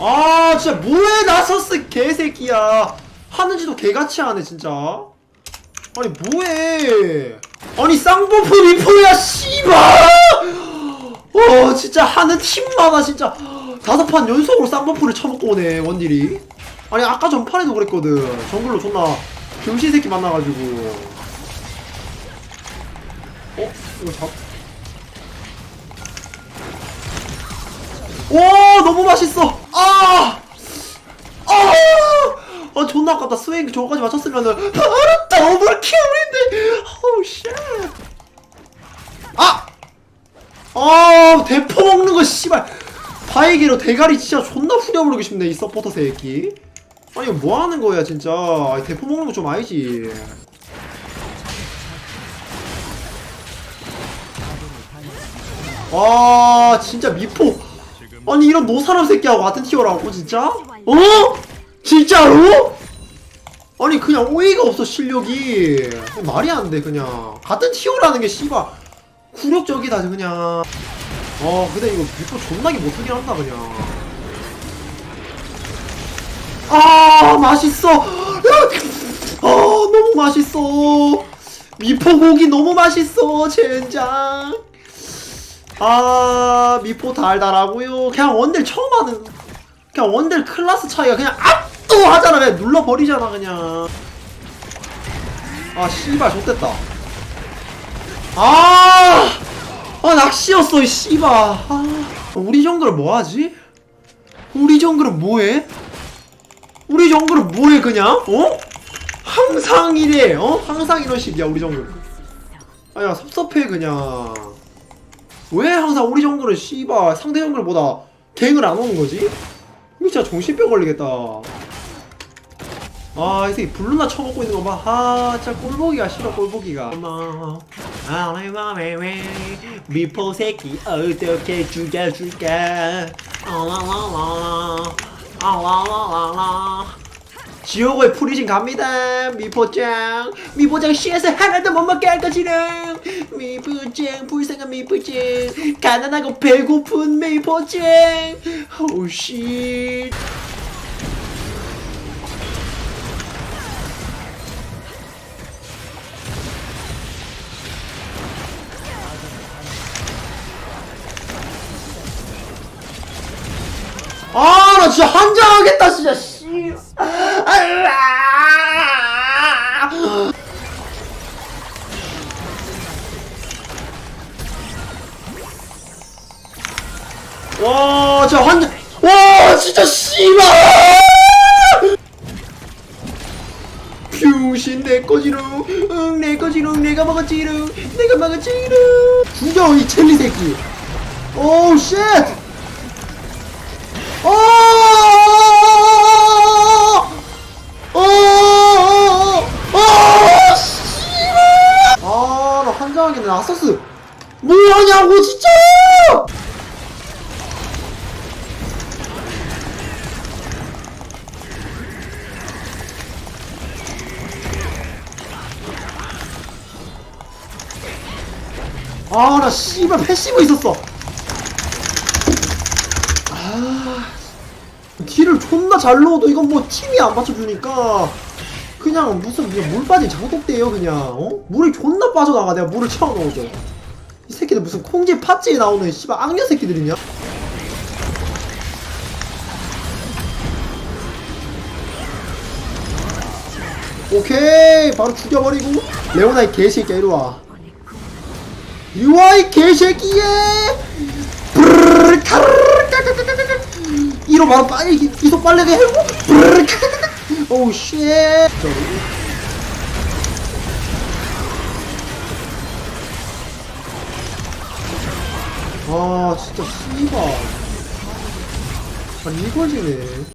아 진짜 뭐해 나서스 개새끼야. 하는지도 개같이 하네 진짜. 아니 뭐해. 아니 쌍버프 리포야 씨발! 어 진짜 하는 팀마다 진짜 다섯 판 연속으로 쌍버프를 쳐먹고 오네 원딜이. 아니 아까 전판에도 그랬거든. 정글로 존나 병신 새끼 만나가지고. 어? 이거 잡와 너무 맛있어 아! 아! 아 존 나 스윙 저거까지 맞췄으면은 바로 더블 킬인데 오우 쉣 아! 아 대포 먹는 거 씨발 바이게로 대가리 진짜 존나 후려버리고 싶네 이 서포터 새끼 아니 뭐 하는 거야 진짜 아니, 대포 먹는 거 좀 아니지 와 진짜 미포 아니 이런 노사람 새끼하고 같은 티어라고 진짜? 어? 진짜로? 아니 그냥 오이가 없어 실력이. 말이 안 돼 그냥. 같은 티어라는 게 씨발. 굴욕적이다 그냥. 어 근데 이거 미포 존나게 못하긴 한다 그냥. 아 맛있어. 아 너무 맛있어. 미포 고기 너무 맛있어 젠장. 아 미포 달달하고요. 그냥 원딜 처음 하는 그냥 원딜 클라스 차이가 그냥 압 도하잖아 그냥 눌러버리잖아 그냥 아 씨발 좋됐다 아, 아 낚시였어 이 씨발 아, 우리 정글은 뭐하지? 우리 정글은 뭐해? 우리 정글은 뭐해 그냥? 어? 항상 이래 어? 항상 이런 식이야 우리 정글 아야 섭섭해 그냥 왜 항상 우리 정글은 씨발 상대 정글보다 갱을 안 오는 거지? 이거 진짜 정신병 걸리겠다. 아, 이 새끼 블루나 쳐먹고 있는 거 봐. 아, 진짜 꼴보기가 싫어, 꼴보기가. 어머, 아, 내 맘에 왜 미포 새끼 어떻게 죽여줄까? 아라라라, 아라라라. 지옥의 프리즌 갑니다 미포장 미포장 CS 하나도 못 먹게 할 것이랑 미포장 불쌍한 미포장 가난하고 배고픈 미포장 오씨 아 나 진짜 한장하겠다 진짜 씨. 알라. 와 진짜 한장. 와 진짜 씨발. 병신 내 거지롱 응 내 거지롱 내가 먹었지롱 내가 먹었지롱 죽여 이 첼리 새끼. 오우 쉣 환장하겠네. 아서스. 뭐하냐고, 진짜! 아, 나 씨발 패시브 있었어. 딜을 존나 잘 넣어도 이건 뭐 팀이 안 받쳐주니까 그냥 무슨 그냥 물 빠진 장독대예요 그냥. 어? 물이 존나 빠져나가 내가 물을 채워 넣어줘 이 새끼들 무슨 콩지 팥지에 나오는 씨발 악녀 새끼들이냐? 오케이 바로 죽여버리고. 레오나 이 개새끼야 이리와. 이리와 이 개새끼야! 브르르 카르르 이로 바로 빨리 이속 빨리게 해고. 브르르 오우 쉣 아 진짜 씨발. 아 이걸 지네